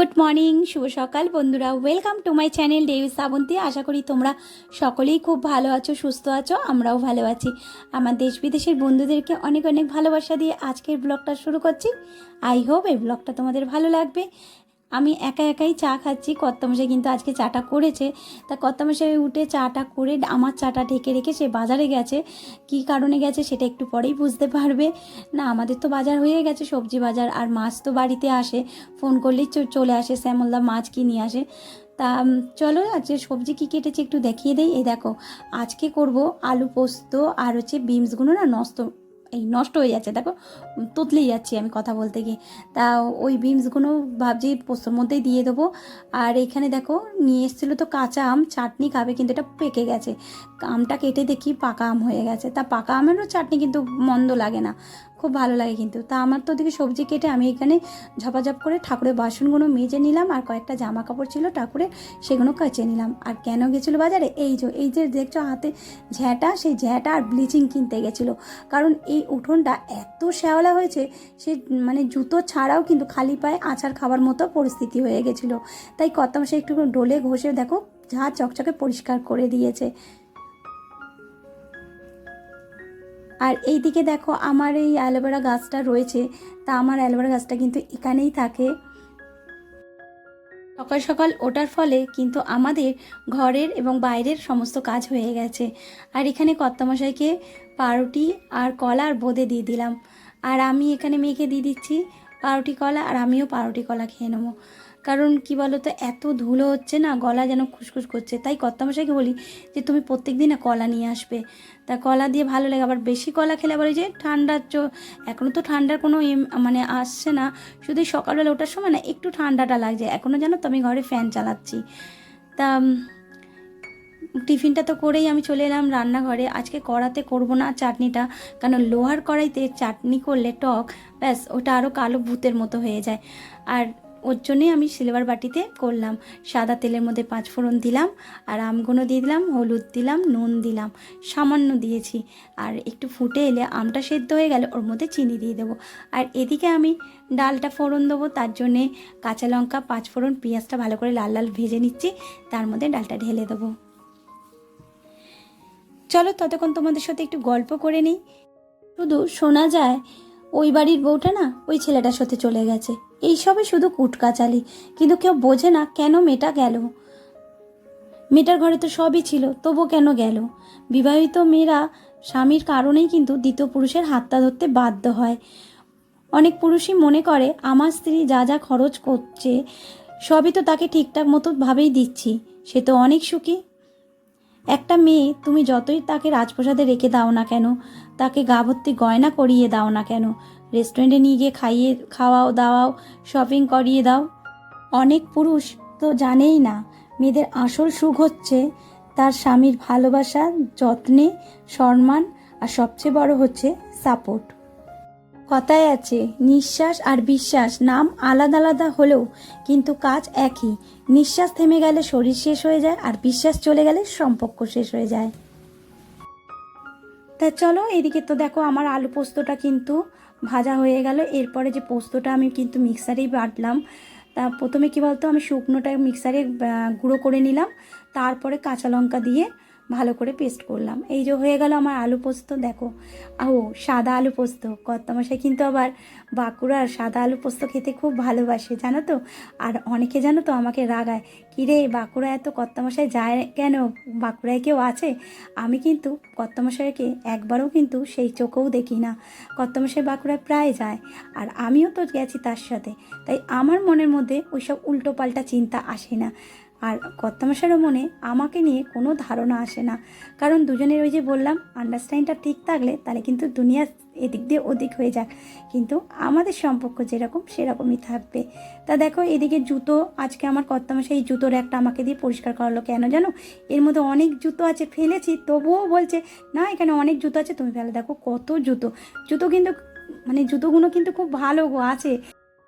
Good morning শুভ সকাল বন্ধুরা। Welcome to my channel Devi Shrabanti আশা করি তোমরা সকলেই খুব ভালো আছো, সুস্থ আছো, আমরাও ভালো আছি। আমার দেশ বিদেশের বন্ধুদেরকে অনেক অনেক ভালোবাসা দিয়ে আজকের ব্লগটা শুরু করছি। আই হোপ এই ব্লগটা তোমাদের ভালো লাগবে। আমি একা একাই চা খাচ্ছি। কর্তামশাই কিন্তু আজকে চাটা করেছে। তা কর্তামশাই উঠে চাটা করে আমার চাটা ঢেকে রেখে সে বাজারে গেছে। কি কারণে গেছে সেটা একটু পরেই বুঝতে পারবে। না, আমাদের তো বাজার হয়ে গেছে, সবজি বাজার আর মাছ তো বাড়িতে আসে। ফোন করলেই চলে আসে, শ্যামলদা মাছ কি নিয়ে আসে। তা চলো আজকে সবজি কী কেটেছে একটু দেখিয়ে দেই। এই দেখো, আজকে করব আলু পোস্ত আর হচ্ছে বিমসগুলো না নষ্ট এই নষ্ট হয়ে যাচ্ছে। দেখো, তুতলেই যাচ্ছি আমি কথা বলতে গিয়ে। তা ওই বিমসগুলো ভাবছি পোস্তর মধ্যেই দিয়ে দেবো। আর এখানে দেখো, নিয়ে এসেছিল তো কাঁচা আম, চাটনি খাবে কিন্তু এটা পেকে গেছে। আমটা কেটে দেখি পাকা আম হয়ে গেছে। তা পাকা আমেরও চাটনি কিন্তু মন্দ লাগে না। খুব ভালো লাগে কিন্তু। তা আমার তো ওদিকে সবজি কেটে আমি এখানে ঝপাঝপ করে ঠাকুরের বাসনগুলো মেজে নিলাম, আর কয়েকটা জামা কাপড় ছিল ঠাকুরের, সেগুলো কাচে নিলাম। আর কেন গেছিল বাজারে? এই যে এই যে দেখছ হাতে ঝ্যাঁটা সেই ঝ্যাঁটা আর ব্লিচিং কিনতে গেছিল। কারণ এই উঠোনটা এত শ্যাওলা হয়েছে, সে মানে জুতো ছাড়াও কিন্তু খালি পায়ে আছার খাবার মতো পরিস্থিতি হয়ে গেছিল। তাই কত সে একটু ডোলে ঘষে দেখো, যা চকচকে পরিষ্কার করে দিয়েছে। আর এই দিকে দেখো আমার এই অ্যালোভেরা গাছটা রয়েছে, তা আমার অ্যালোভেরা গাছটা কিন্তু এখানেই থাকে। সকাল সকাল ওঠার ফলে কিন্তু আমাদের ঘরের এবং বাইরের সমস্ত কাজ হয়ে গেছে। আর এখানে কর্তামশাইকে পাউরুটি আর কলা আর বোঁদে দিয়ে দিলাম। আর আমি এখানে মেয়েকে দিয়ে দিচ্ছি পাউরুটি কলা আর আমিও পাউরুটি কলা খেয়ে নেব। কারণ কি বলো তো এত ধুলো হচ্ছে না, গলা যেন খুসখুস করছে। তাই কর্তামশাইকে বলি যে, তুমি প্রত্যেক দিন কলা নিয়ে আসবে। তা কলা দিয়ে ভালো লাগে, আবার বেশি কলা খেলে আবার ওই যে ঠান্ডার চো এখনও তো ঠান্ডার কোনো এম- মানে আসছে না। শুধু সকালবেলা ওঠার সময় না, একটু ঠান্ডাটা লাগছে। এখনও জানো তো আমি ঘরে ফ্যান চালাচ্ছি। তা টিফিনটা তো করেই আমি চলে এলাম রান্নাঘরে। আজকে কড়াতে করব না চাটনিটা, কারণ লোহার কড়াইতে চাটনি করলে টক, ব্যাস, ওটা আরও কালো ভূতের মতো হয়ে যায়। আর ওর জন্যই আমি সিলভার বাটিতে করলাম। সাদা তেলের মধ্যে পাঁচ ফোড়ন দিলাম, আর আমগুলো দিয়ে দিলাম, হলুদ দিলাম, নুন দিলাম, সামান্য দিয়েছি। আর একটু ফুটে এলে আমটা সেদ্ধ হয়ে গেলে ওর মধ্যে চিনি দিয়ে দেবো। আর এদিকে আমি ডালটা ফোড়ন দেবো, তার জন্যে কাঁচা লঙ্কা, পাঁচ ফোড়ন, পেঁয়াজটা ভালো করে লাল লাল ভেজে নিচ্ছি, তার মধ্যে ডালটা ঢেলে দেবো। চলো ততক্ষণ তোমাদের সাথে একটু গল্প করে নিই। শুধু শোনা যায় ওই বাড়ির বউটা না ওই ছেলেটার সাথে চলে গেছে। এইসবে শুধু কুটকাচালি, কিন্তু কেউ বোঝে না কেন মেয়েটা গেল। মেয়েটার ঘরে তো সবই ছিল তবু কেন গেল? বিবাহিত মেয়েরা স্বামীর কারণেই কিন্তু দ্বিতীয় পুরুষের হাতটা ধরতে বাধ্য হয়। অনেক পুরুষই মনে করে, আমার স্ত্রী যা যা খরচ করছে, সবই তো তাকে ঠিকঠাক মতো ভাবেই দিচ্ছি। সে তো অনেক সুখী একটা মেয়ে, তুমি যতই তাকে রাজপ্রসাদে রেখে দাও না কেন, তাকে গা ভর্তি গয়না করিয়ে দাও না কেন রেস্টুরেন্টে নিয়ে গিয়ে খাইয়ে, খাওয়াও, দাওয়াও শপিং করিয়ে দাও। অনেক পুরুষ তো জানেই না, মেয়েদের আসল সুখ হচ্ছে তার স্বামীর ভালোবাসা, যত্নে, সম্মান, আর সবচেয়ে বড় হচ্ছে সাপোর্ট কথায় আছে, নিঃশ্বাস আর বিশ্বাস নাম আলাদা আলাদা হলেও কিন্তু কাজ একই। নিঃশ্বাস থেমে গেলে শরীর শেষ হয়ে যায় আর বিশ্বাস চলে গেলে সম্পর্ক শেষ হয়ে যায়। তা চলো, এদিকে তো দেখো আমার আলু পোস্তটা কিন্তু ভাজা হয়ে গেল। এরপরে যে পোস্তটা আমি কিন্তু মিক্সারেই বাটলাম। তা প্রথমে কী বলতো, আমি শুকনোটা মিক্সারে গুঁড়ো করে নিলাম। তারপরে কাঁচা লঙ্কা দিয়ে ভালো করে পেস্ট করলাম। এই যে হয়ে গেল আমার আলু পোস্ত, দেখো। ও সাদা আলু পোস্ত। কর্তামশাই কিন্তু আবার বাঁকুড়ার সাদা আলু পোস্ত খেতে খুব ভালোবাসে, জানো তো? আর অনেকে জানো তো আমাকে রাগায়, কিরে, বাঁকুড়া এত কর্তামশাই যায় কেন? বাঁকুড়ায় কেউ আছে? আমি কিন্তু কর্তামশাইকে একবারও কিন্তু সেই চোখেও দেখি না। কর্তামশাই বাঁকুড়ায় প্রায় যায়, আর আমিও তো গেছি তার সাথে। তাই আমার মনের মধ্যে ওইসব উল্টোপাল্টা চিন্তা আসে না। আর কর্তামশাইয়েরও মনে আমাকে নিয়ে কোনো ধারণা আসে না। কারণ দুজনের ওই যে বললাম আন্ডারস্ট্যান্ডটা ঠিক থাকলে তাহলে কিন্তু দুনিয়া এদিক দিয়ে ওদিক হয়ে যাক কিন্তু আমাদের সম্পর্ক যেরকম সেরকমই থাকবে। তা দেখো, এদিকে জুতো, আজকে আমার কর্তামশাই এই জুতোর একটা আমাকে দিয়ে পরিষ্কার করালো। কেন জানো? এর মধ্যে অনেক জুতো আছে, ফেলেছি, তবুও বলছে, না, এখানে অনেক জুতো আছে, তুমি ফেলে। দেখো কত জুতো। জুতো কিন্তু মানে জুতোগুলো কিন্তু খুব ভালো আছে।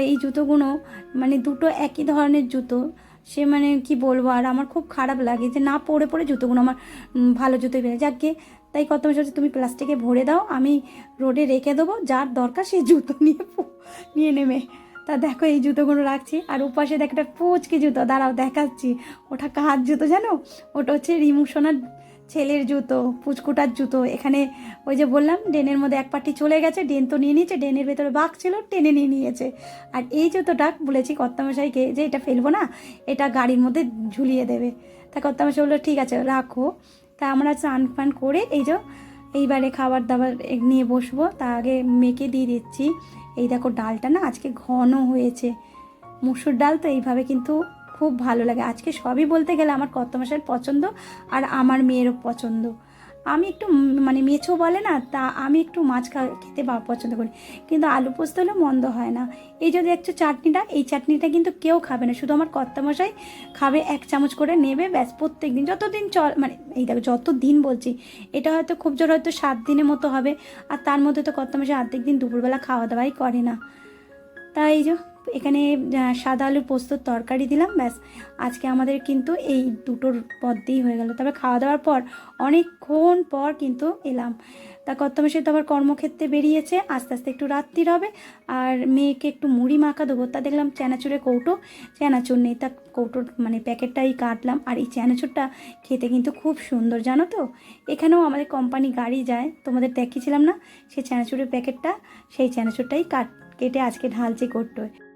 এই জুতোগুলো মানে দুটো একই ধরনের জুতো। সে মানে কি বলব, আর আমার খুব খারাপ লাগে যে না পরে পরে জুতোগুলো আমার ভালো জুতো বেড়ে যাকে তাই কত মাস তুমি প্লাস্টিকে ভরে দাও, আমি রোডে রেখে দেবো, যার দরকার সে জুতো নিয়ে নিয়ে নেবে। তা দেখো এই জুতোগুলো রাখছি, আর উপাসে দেখ একটা পুচকি জুতো, দাঁড়াও দেখাচ্ছি। ওটা কার জুতো জানো? ওটা হচ্ছে রিমু সোনার ছেলের জুতো, পুচকুটার জুতো, এখানে ওই যে বললাম ডেনের মধ্যে এক পাটি চলে গেছে ডেন তো নিয়ে নিয়েছে ডেনের ভেতরে বাঘ ছিল, টেনে নিয়ে নিয়েছে। আর এই জুতোটা বলেছি কর্তামশাইকে যে এটা ফেলব না, এটা গাড়ির মধ্যে ঝুলিয়ে দেবে। তা কর্তামশাই বলল, ঠিক আছে, রাখো। তা আমরা স্নান ফান করে এই যে এইবারে খাবার দাবার নিয়ে বসবো, তা আগে মেখে দিয়ে দিচ্ছি। এই দেখো, ডালটা না আজকে ঘন হয়েছে। মুসুর ডাল তো এইভাবে কিন্তু খুব ভালো লাগে। আজকে সবই বলতে গেলে আমার কত মাসের পছন্দ আর আমার মেয়েরও পছন্দ। আমি একটু মানে মেছো বলে না, তা আমি একটু মাছ খেতে পছন্দ করি। কিন্তু আলু পোস্ত হলে মন্দ হয় না। এই যে দেখছ চাটনিটা, এই চাটনিটা কিন্তু কেউ খাবে না। শুধু আমার কর্তামশাই খাবে, এক চামচ করে নেবে, ব্যাস প্রত্যেক দিন যতদিন চল মানে এই দেখো যত দিন বলছি, এটা হয়তো খুব জোর হয়তো সাত দিনের মতো হবে। আর তার মধ্যে তো কর্তামশাই অর্ধেক দিন দুপুরবেলা খাওয়া দাওয়াই করে না। তাই যে এখানে সাদা আলু পোস্তর তরকারি দিলাম, ব্যাস। আজকে আমাদের কিন্তু এই দুটোর পদ দিয়েই হয়ে গেল। তবে খাওয়া দাওয়ার পর, অনেকক্ষণ পর কিন্তু এলাম। তা কর্তমাসে তো আবার কর্মক্ষেত্রে বেরিয়েছে। আস্তে আস্তে একটু রাত্রির হবে। আর মেয়েকে একটু মুড়ি মাখা দেবো। তা দেখলাম চানাচুরে কৌটো। চানাচুর নেই, তা কৌটোর মানে প্যাকেটটাই কাটলাম। আর এই চানাচুরটা খেতে কিন্তু খুব সুন্দর, জানো তো? এখানেও আমাদের কোম্পানি গাড়ি যায়। তোমাদের দেখিয়েছিলাম না? সেই চানাচুরের প্যাকেটটা, সেই চানাচুরটাই কাট, কেটে আজকে ঢালছে কৌটোয়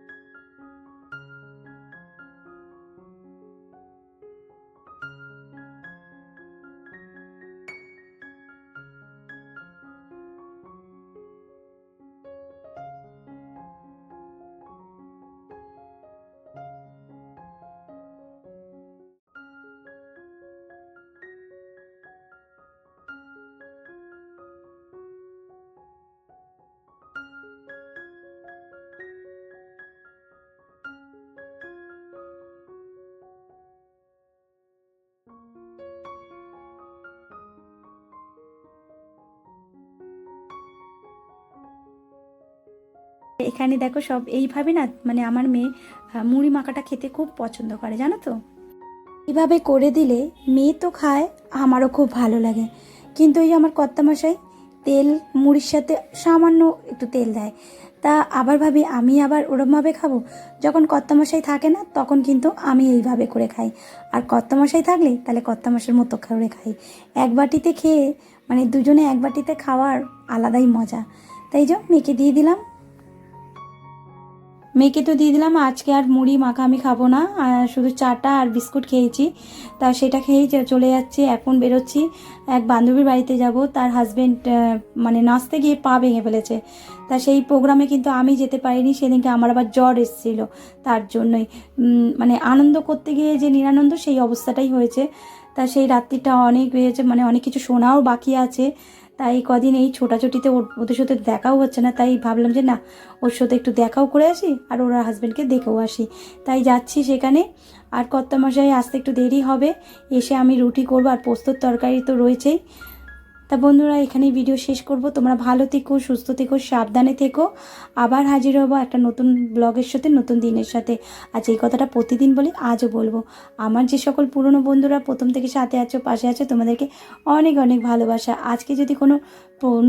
এখানে দেখো সব এইভাবে না মানে আমার মেয়ে মুড়ি মাখাটা খেতে খুব পছন্দ করে, জানো তো? এভাবে করে দিলে মেয়ে তো খায়, আমারও খুব ভালো লাগে। কিন্তু ওই আমার কর্তামশাই তেল, মুড়ির সাথে সামান্য একটু তেল দেয়। তা আবার ভাবি, আমি আবার ওরমভাবে খাব? যখন কর্তামশাই থাকে না, তখন কিন্তু আমি এইভাবে করে খাই। আর কর্তামশাই থাকলে, তাহলে কর্তামশাইয়ের মতো করে খাই। এক বাটিতে খেয়ে মানে দুজনে এক বাটিতে খাওয়ার আলাদাই মজা। তাই যে মেয়েকে দিয়ে দিলাম মেয়েকে তো দিয়ে দিলাম, আজকে আর মুড়ি মাখা আমি খাব না শুধু চাটা আর বিস্কুট খেয়েছি। তা সেটা খেয়েই চলে যাচ্ছি, এখন বেরোচ্ছি। এক বান্ধবীর বাড়িতে যাব, তার হাজবেন্ড মানে নাচতে গিয়ে পা ভেঙে ফেলেছে। তা সেই প্রোগ্রামে কিন্তু আমি যেতে পারিনি, সেদিনকে আমার আবার জ্বর এসেছিল তার জন্যই। মানে আনন্দ করতে গিয়ে যে নিরানন্দ, সেই অবস্থাটাই হয়েছে। তা সেই রাত্রিটা অনেক হয়েছে মানে অনেক কিছু শোনাও বাকি আছে। তাই কদিন এই ছোটাছুটিতে ওদের সাথে দেখাও হচ্ছে না। তাই ভাবলাম যে না, ওর সাথে একটু দেখাও করে আসি আর ওর হাজব্যান্ডকে দেখেও আসি। তাই যাচ্ছি সেখানে। আর কর্তামশাই আসতে একটু দেরি হবে। এসে আমি রুটি করব আর পোস্তর তরকারি তো রয়েছেই। তা বন্ধুরা, এখানেই ভিডিও শেষ করব। তোমরা ভালো থেকো, সুস্থ থেকো, সাবধানে থেকো। আবার হাজির হব একটা নতুন ব্লগের সাথে, নতুন দিনের সাথে। আজ এই কথাটা প্রতিদিন বলি, আজও বলব। আমার যে সকল পুরনো বন্ধুরা প্রথম থেকে সাথে আছো, পাশে আছো, তোমাদেরকে অনেক অনেক ভালোবাসা। আজকে যদি কোনো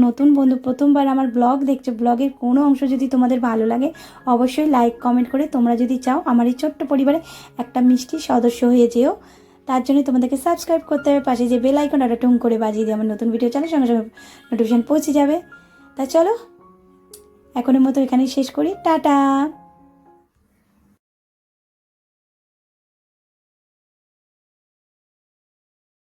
নতুন বন্ধু প্রথমবার আমার ব্লগ দেখছ ব্লগের কোনো অংশ যদি তোমাদের ভালো লাগে, অবশ্যই লাইক কমেন্ট করে তোমরা যদি চাও, আমার এই ছোট্ট পরিবারে একটা মিষ্টি সদস্য হয়ে যেও। তার জন্য তোমাদেরকে সাবস্ক্রাইব করতে হবে, পাশে যে বেল আইকন একটা টুং করে বাজিয়ে দিয়ে আমার নতুন ভিডিও চ্যানেল সঙ্গে সঙ্গে নোটিফিকেশন পৌঁছে যাবে। তা চলো, এখনের মতো এখানেই শেষ করি। টাটা!